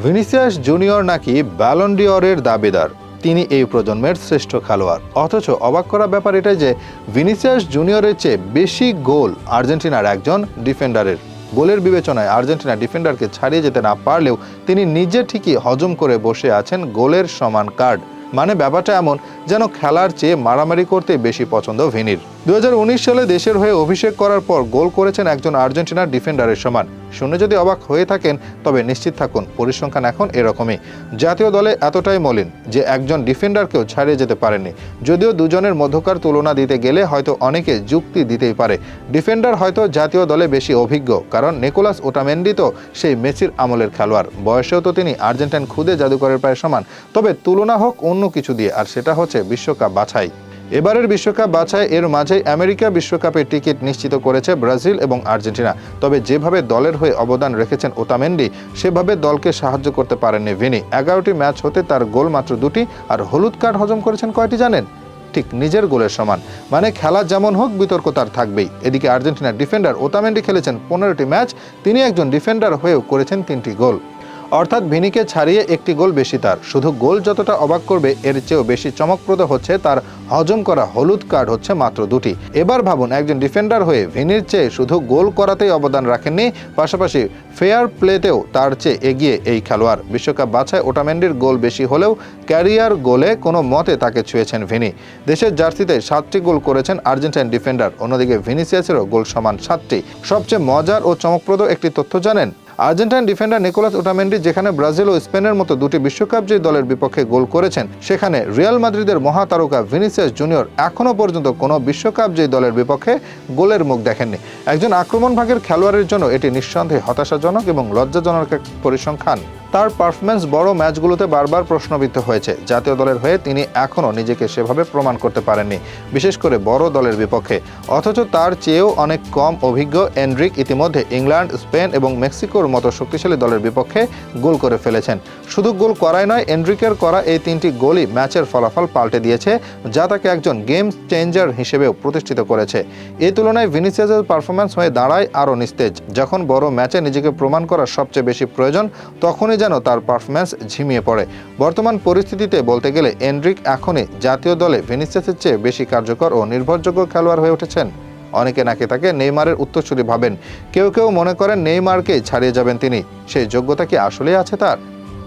Vinicius junior নাকি ব্যালন্ডিওরের দাবিদার? তিনি এই প্রজন্মের শ্রেষ্ঠ খেলোয়াড়। অথচ অবাক করা ব্যাপার এটাই যে, ভিনিসিয়াস জুনিয়রের চেয়ে বেশি গোল আর্জেন্টিনার একজন ডিফেন্ডারের। গোলের বিবেচনায় আর্জেন্টিনা ডিফেন্ডারকে ছাড়িয়ে যেতে না পারলেও তিনি নিজে ঠিকই হজম করে বসে আছেন গোলের সমান কার্ড। মানে ব্যাপারটা এমন যেন খেলার চেয়ে মারামারি করতে বেশি পছন্দ ভিনির। দু হাজার উনিশ সালে দেশের হয়ে অভিষেক করার পর গোল করেছেন একজন আর্জেন্টিনার ডিফেন্ডারের সমান। শুনে যদি অবাক হয়ে থাকেন, তবে নিশ্চিত থাকুন, পরিসংখ্যান এখন এরকমই। জাতীয় দলে এতটাই মলিন যে একজন ডিফেন্ডারকেও ছাড়িয়ে যেতে পারেনি যদিও দুজনের মধ্যকার তুলনা দিতে গেলে হয়তো অনেকে যুক্তি দিতেই পারে। ডিফেন্ডার হয়তো জাতীয় দলে বেশি অভিজ্ঞ, কারণ নিকোলাস ওটামেন্ডি তো সেই মেসির আমলের খেলোয়াড়। বয়সেও তো তিনি আর্জেন্টাইন খুদে জাদুকরের প্রায় সমান। তবে তুলনা হোক অন্য কিছু দিয়ে, আর সেটা হচ্ছে বিশ্বকাপ বাছাই। এবারের বিশ্বকাপ বাছাই এর মাঝেই আমেরিকা বিশ্বকাপের টিকিট নিশ্চিত করেছে ব্রাজিল এবং আর্জেন্টিনা। তবে যেভাবে দলের হয়ে অবদান রেখেছেন ওতামেন্ডি, সেভাবে দলকে সাহায্য করতে পারেননি ভিনি। এগারোটি ম্যাচ হতে তার গোল মাত্র দুটি আর হলুদ কার্ড হজম করেছেন কয়টি জানেন? ঠিক নিজের গোলের সমান। মানে খেলা যেমন হোক, বিতর্ক তার থাকবেই। এদিকে আর্জেন্টিনার ডিফেন্ডার ওতামেন্ডি খেলেছেন পনেরোটি ম্যাচ, তিনি একজন ডিফেন্ডার হয়েও করেছেন তিনটি গোল। অর্থাৎ ভিনিকে ছাড়িয়ে একটি গোল বেশি তার। শুধু গোল যতটা অবাক করবে, এর চেয়েও বেশি চমকপ্রদ হচ্ছে তার হজম করা হলুদ কার্ড হচ্ছে মাত্র দুটি। এবার ভাবুন, একজন ডিফেন্ডার হয়ে ভিনির চেয়ে শুধু গোল করাতেই অবদান রাখেননি, পাশাপাশি ফেয়ার প্লেতেও তার চেয়ে এগিয়ে এই খেলোয়াড়। বিশ্বকাপ বাছায় ওটামেন্ডির গোল বেশি হলেও ক্যারিয়ার গোলে কোনো মতে তাকে ছুঁয়েছেন ভিনি। দেশের জার্সিতে সাতটি গোল করেছেন আর্জেন্টাইন ডিফেন্ডার। অন্যদিকে ভিনিসিয়াসেরও গোল সমান সাতটি। সবচেয়ে মজার ও চমকপ্রদ একটি তথ্য জানেন আর্জেন্টাইন ডিফেন্ডার নিকোলাস ওটামেন্ডি, যেখানে ব্রাজিল ও স্পেনের মতো দুটি বিশ্বকাপ যে দলের বিপক্ষে গোল করেছেন, সেখানে রিয়াল মাদ্রিদের মহাতারকা ভিনিসিয়াস জুনিয়র এখনও পর্যন্ত কোনো বিশ্বকাপ যে দলের বিপক্ষে গোলের মুখ দেখেননি। একজন আক্রমণ ভাগের খেলোয়াড়ের জন্য এটি নিঃসন্দেহে হতাশাজনক এবং লজ্জাজনক এক পরিসংখ্যান। তার পারফরমেন্স বড় ম্যাচগুলোতে বারবার প্রশ্নবিদ্ধ হয়েছে। জাতীয় দলের হয়ে তিনি এখনও নিজেকে সেভাবে প্রমাণ করতে পারেননি, বিশেষ করে বড় দলের বিপক্ষে। অথচ তার চেয়েও অনেক কম অভিজ্ঞ এন্ড্রিক ইতিমধ্যে ইংল্যান্ড, স্পেন এবং মেক্সিকোর মতো শক্তিশালী দলের বিপক্ষে গোল করে ফেলেছেন। শুধু গোল করাই নয়, এন্ড্রিকের করা এই তিনটি গোলই ম্যাচের ফলাফল পাল্টে দিয়েছে, যা তাকে একজন গেম চেঞ্জার হিসেবেও প্রতিষ্ঠিত করেছে। এ তুলনায় ভিনিসিয়াসের পারফরমেন্স হয়ে দাঁড়ায় আরও নিস্তেজ। যখন বড় ম্যাচে নিজেকে প্রমাণ করার সবচেয়ে বেশি প্রয়োজন, তখনই যেন তার পারফরমেন্স ঝিমিয়ে পড়ে। বর্তমান পরিস্থিতিতে বলতে গেলে এন্ড্রিক এখনই জাতীয় দলে ভিনিসিয়াসের চেয়ে বেশি কার্যকর ও নির্ভরযোগ্য খেলোয়াড় হয়ে উঠেছেন। অনেকে নাকি তাকে নেইমারের উত্তরসূরি ভাবেন। কেউ কেউ মনে করেন নেইমারকে ছাড়িয়ে যাবেন তিনি। সেই যোগ্যতা কি আসলেই আছে তার?